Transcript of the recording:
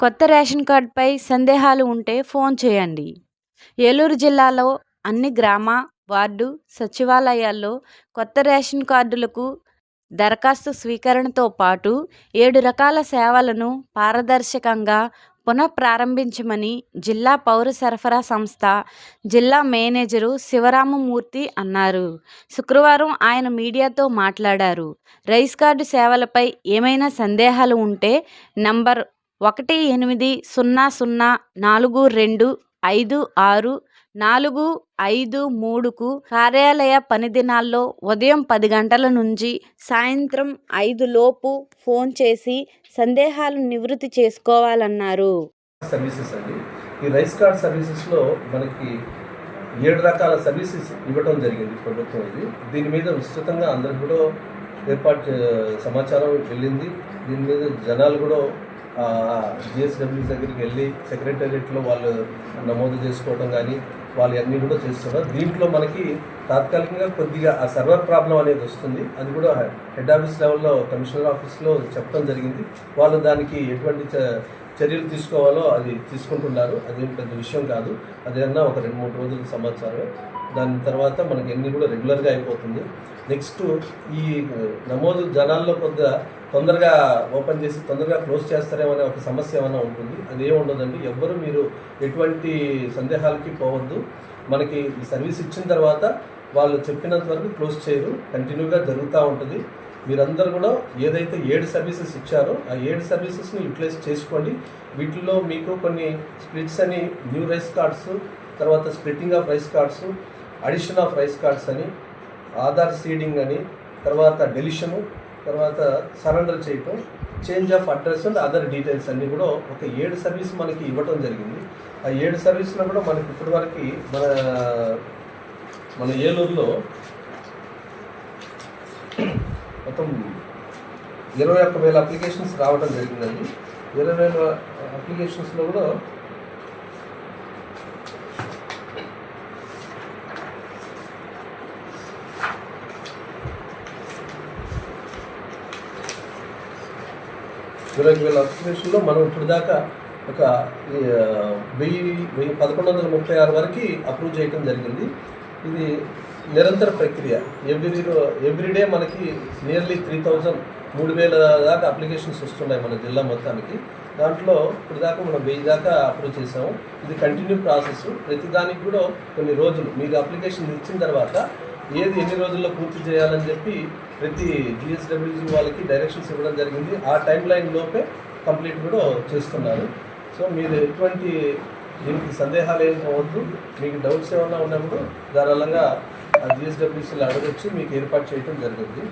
కొత్త రేషన్ కార్డుపై సందేహాలు ఉంటే ఫోన్ చేయండి. ఏలూరు జిల్లాలో అన్ని గ్రామ వార్డు సచివాలయాల్లో కొత్త రేషన్ కార్డులకు దరఖాస్తు స్వీకరణతో పాటు ఏడు రకాల సేవలను పారదర్శకంగా పునఃప్రారంభించమని జిల్లా పౌర సరఫరా సంస్థ జిల్లా మేనేజరు శివరామమూర్తి అన్నారు. శుక్రవారం ఆయన మీడియాతో మాట్లాడారు. రైస్ కార్డు సేవలపై ఏమైనా సందేహాలు ఉంటే నంబర్ ఒకటి ఎనిమిది సున్నా సున్నా నాలుగు రెండు ఐదు ఆరు నాలుగు ఐదు మూడుకు కార్యాలయ పనిదినాల్లో ఉదయం పది గంటల నుంచి సాయంత్రం ఐదు లోపు ఫోన్ చేసి సందేహాలు నివృత్తి చేసుకోవాలన్నారు. సర్వీసెస్ అండి. ఈ రైస్ కార్డ్ సర్వీసెస్లో మనకి ఏడు రకాల సర్వీసెస్ ఇవ్వడం జరిగింది ప్రభుత్వం ఇది. దీని మీద విస్తృతంగా అందరికి కూడా ఏర్పాటు సమాచారం వెళ్ళింది. దీని మీద జనాలు కూడా జిఎస్డబ్ల్యూ దగ్గరికి వెళ్ళి సెక్రటేరియట్లో వాళ్ళు నమోదు చేసుకోవడం కానీ వాళ్ళు అన్నీ కూడా చేస్తున్నారు. దీంట్లో మనకి తాత్కాలికంగా కొద్దిగా ఆ సర్వర్ ప్రాబ్లం అనేది వస్తుంది. అది కూడా హెడ్ ఆఫీస్ లెవెల్లో కమిషనర్ ఆఫీస్లో చెప్పడం జరిగింది. వాళ్ళు దానికి ఎటువంటి చ- చర్యలు తీసుకోవాలో అది తీసుకుంటున్నారు. అదేం పెద్ద విషయం కాదు. అదేమన్నా ఒక రెండు మూడు రోజుల సమాచారమే. దాని తర్వాత మనకి ఎన్ని కూడా రెగ్యులర్గా అయిపోతుంది. నెక్స్ట్ ఈ నమోదు జనాల్లో కొద్దిగా తొందరగా ఓపెన్ చేసి తొందరగా క్లోజ్ చేస్తారేమో అనే ఒక సమస్య ఏమైనా ఉంటుంది? అది ఏమి ఉండదండి. ఎవ్వరు మీరు ఎటువంటి సందేహాలకి పోవద్దు. మనకి ఈ సర్వీస్ ఇచ్చిన తర్వాత వాళ్ళు చెప్పినంత వరకు క్లోజ్ చేయరు. కంటిన్యూగా జరుగుతూ ఉంటుంది. మీరందరూ కూడా ఏదైతే ఏడు సర్వీసెస్ ఇచ్చారో ఆ ఏడు సర్వీసెస్ని యూటిలైజ్ చేసుకోండి. వీటిల్లో మీకు కొన్ని స్ప్లిట్స్ అని న్యూ రైస్ కార్డ్స్ తర్వాత splitting of rice cards addition of rice cards అని ఆధార్ సీడింగ్ అని తర్వాత డెలిషను తర్వాత సరెండర్ చేయటం change of address and other details అన్నీ కూడా ఒక ఏడు సర్వీస్ మనకి ఇవ్వటం జరిగింది. ఆ ఏడు సర్వీస్లో కూడా మనకి ఇప్పటి వరకు మన మన ఏలూరులో మొత్తం ఇరవై ఒక్క వేల అప్లికేషన్స్ రావడం జరిగిందండి. ఇరవై వేల అప్లికేషన్స్లో కూడా ఇరవై ఐదు వేల అప్లికేషన్లో మనం ఇప్పుడు దాకా ఒక వెయ్యి వెయ్యి పదకొండు వందల ముప్పై ఆరు వరకు అప్రూవ్ చేయడం జరిగింది. ఇది నిరంతర ప్రక్రియ. ఎవ్రీ ఎవ్రీడే మనకి నియర్లీ త్రీ థౌజండ్ మూడు వేల దాకా అప్లికేషన్స్ వస్తున్నాయి మన జిల్లా మొత్తానికి. దాంట్లో ఇప్పుడు దాకా మనం వెయ్యి దాకా అప్రూవ్ చేసాము ఇది కంటిన్యూ ప్రాసెస్. ప్రతి దానికి కూడా కొన్ని రోజులు. మీరు అప్లికేషన్ ఇచ్చిన తర్వాత ఏది ఎన్ని రోజుల్లో పూర్తి చేయాలని చెప్పి ప్రతి జిఎస్డబ్ల్యూజీ వాళ్ళకి డైరెక్షన్స్ ఇవ్వడం జరిగింది. ఆ టైం లైన్ లోపే కంప్లీట్ కూడా చేస్తున్నారు. సో మీరు ఎటువంటి దీనికి సందేహాలు ఏం పోవద్దు. మీకు డౌట్స్ ఏమైనా ఉన్నప్పుడు ధారాళంగా ఆ జిఎస్డబ్ల్యూసీలో అడగొచ్చి. మీకు ఏర్పాటు చేయడం జరిగింది